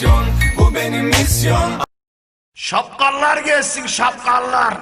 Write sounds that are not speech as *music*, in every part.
aksiyon Bu benim misyon Şapkallar gelsin şapkallar.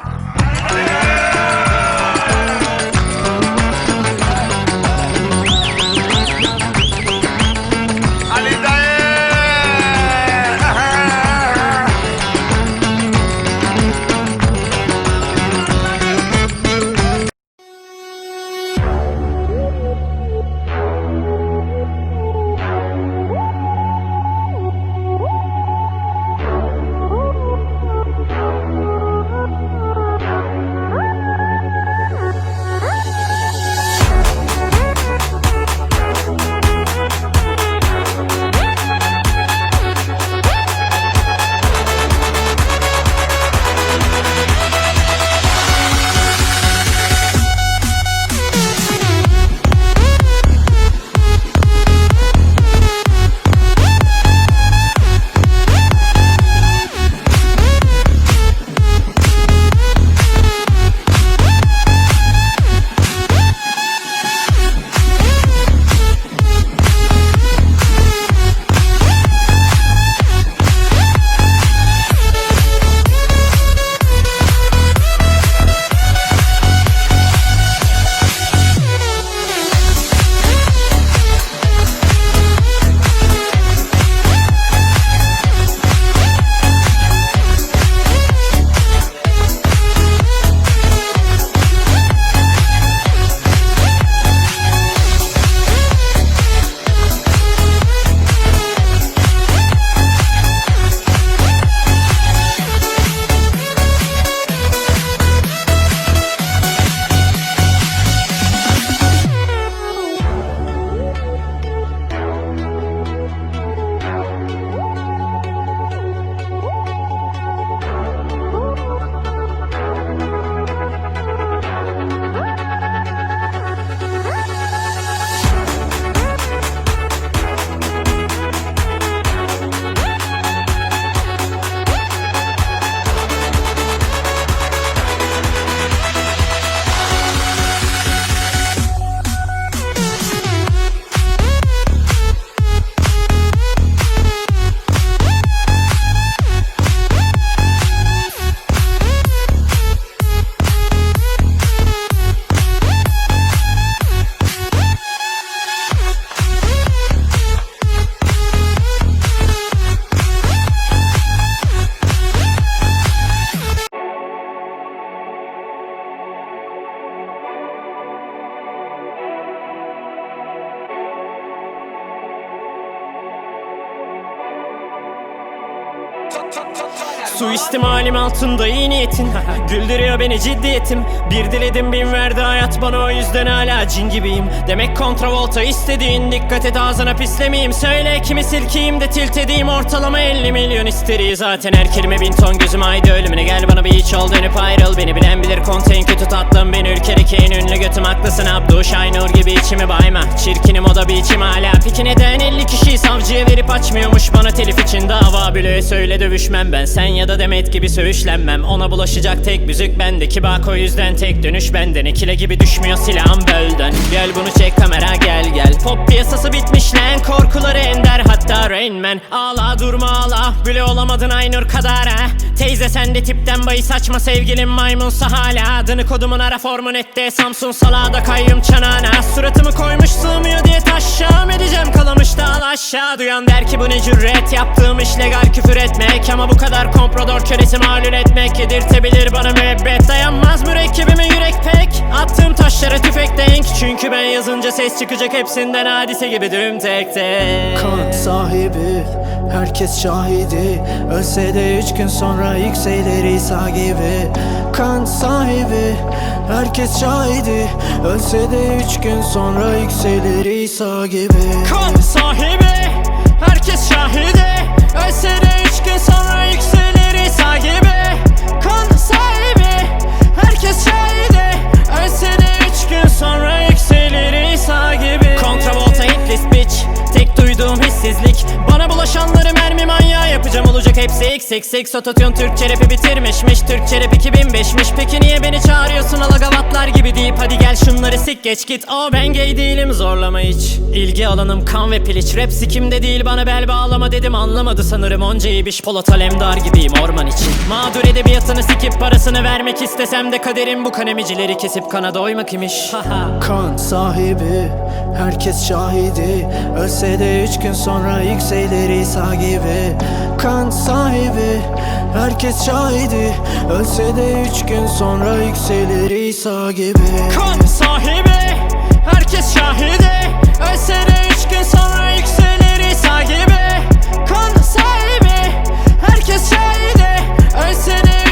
Suistimalim altında iyi niyetin. *laughs* Güldürüyor beni ciddiyetim. Bir diledim bin verdi hayat bana o yüzden hala cin gibiyim. Demek kontravolta istediğin Dikkat et ağzına pislemeyeyim. Söyle kimi silkeyim de tilt edeyim. Ortalama 50 milyon isteri. Zaten her kelime bin ton gözüm haydi ölümüne. Gel bana bir iç ol dönüp ayrıl. Beni bilen bilir konteyn kötü tatlım. Beni ülkedeki en ünlü götüm. Haklısın Abdu Şaynur gibi içimi bayma. Çirkinim o da bir içim hala. Peki neden 50 kişiyi savcıya verip açmıyormuş? Bana telif için dava bile söyle dövüşmem ben. Sen ya da Demet gibi söğüşlenmem. Ona bulaşacak tek müzik bendeki bak o yüzden tek dönüş benden. İkile gibi düşmüyor silahım bölden. Gel bunu çek kamera gel gel. Pop piyasası bitmiş lan. Korkuları ender Hatta Rain Man. Ağla durma ağla. Bile olamadın Aynur kadar ha Teyze sen de tipten bayı saçma sevgilim maymunsa hala. Adını kodumun ara formun etti Samsun salada kayyum çanağına aşağı duyan der ki bu ne cüret? Yaptığım iş legal küfür etmek Ama bu kadar komprador kölesi malul etmek Yedirtebilir bana müebbet Dayanmaz mürekkebime yürek pek. Attığım taşlara tüfek denk Çünkü ben yazınca ses çıkacak hepsinden hadise gibi düm tek tek. Kan sahibi Herkes şahidi. Ölse de üç gün sonra yükselir İsa gibi. Kan sahibi Herkes şahidi. Ölse de üç gün sonra yükselir İsa gibi. Kan sahibi Herkes şahidi Ölse de üç gün sonra yükselir İsa Kan X X ototune Türkçe rapi bitirmişmiş Türkçe rap 2005'miş Peki niye beni çağırıyorsun alagavatlar gibi deyip? Hadi gel şunları sik geç git. O ben gay değilim zorlama hiç. İlgi alanım kan ve piliç. Rap sikimde değil bana bel bağlama dedim. Anlamadı sanırım onca iyi biş. Polat Alemdar gibiyim orman için. Mağdur edebiyatını sikip parasını vermek istesem de Kaderim bu kanemicileri kesip kana doymak imiş. Kan sahibi Herkes şahidi. Ölse de üç gün sonra yükselir İsa gibi. Kan sahibi Herkes şahidi. Ölse de üç gün sonra yükselir İsa gibi. Kan sahibi Herkes şahidi. Ölse de üç gün sonra yükselir İsa gibi. Kan sahibi Herkes şahidi. Ölse de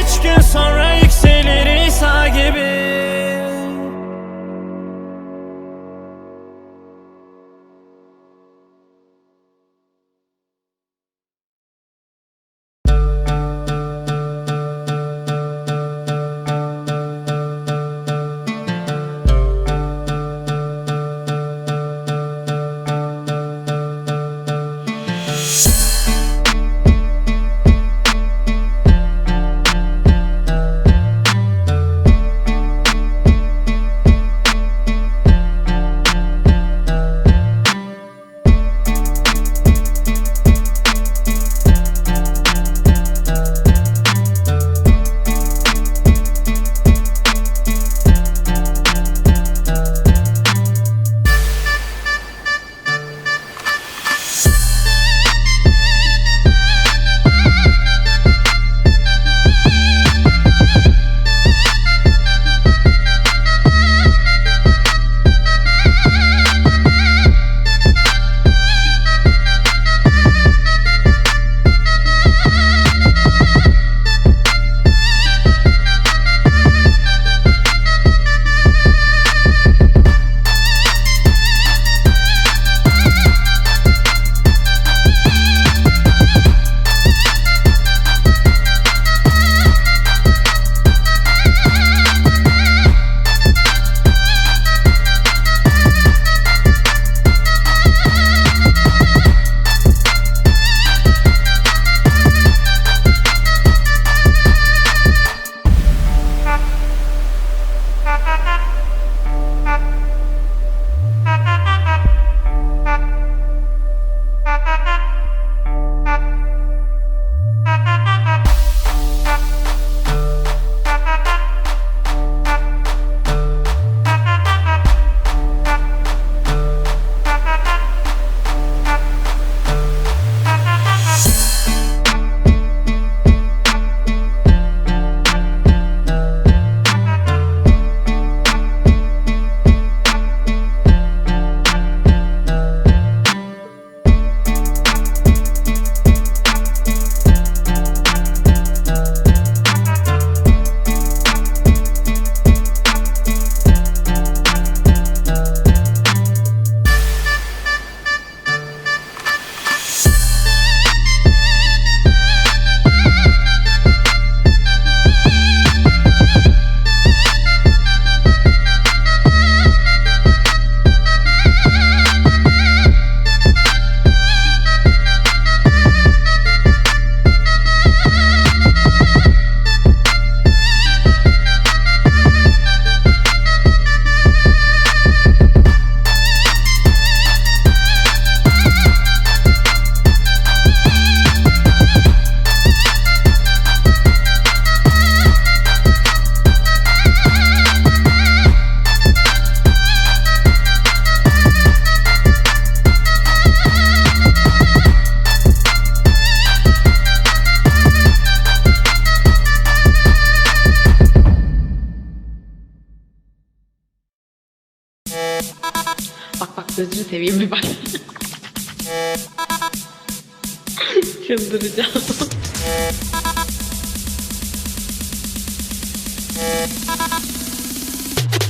bir bak. Çıldıracağım.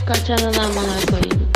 Kaçanın amına koyayım.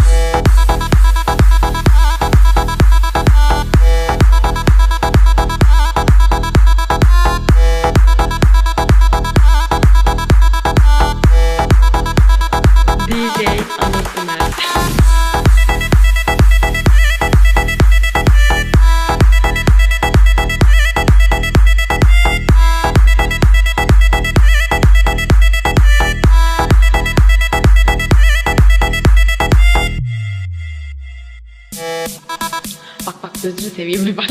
Seveyim bir bak.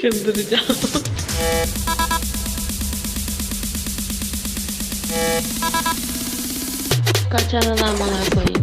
Çıldıracağım. Kaçanın amına koyayım.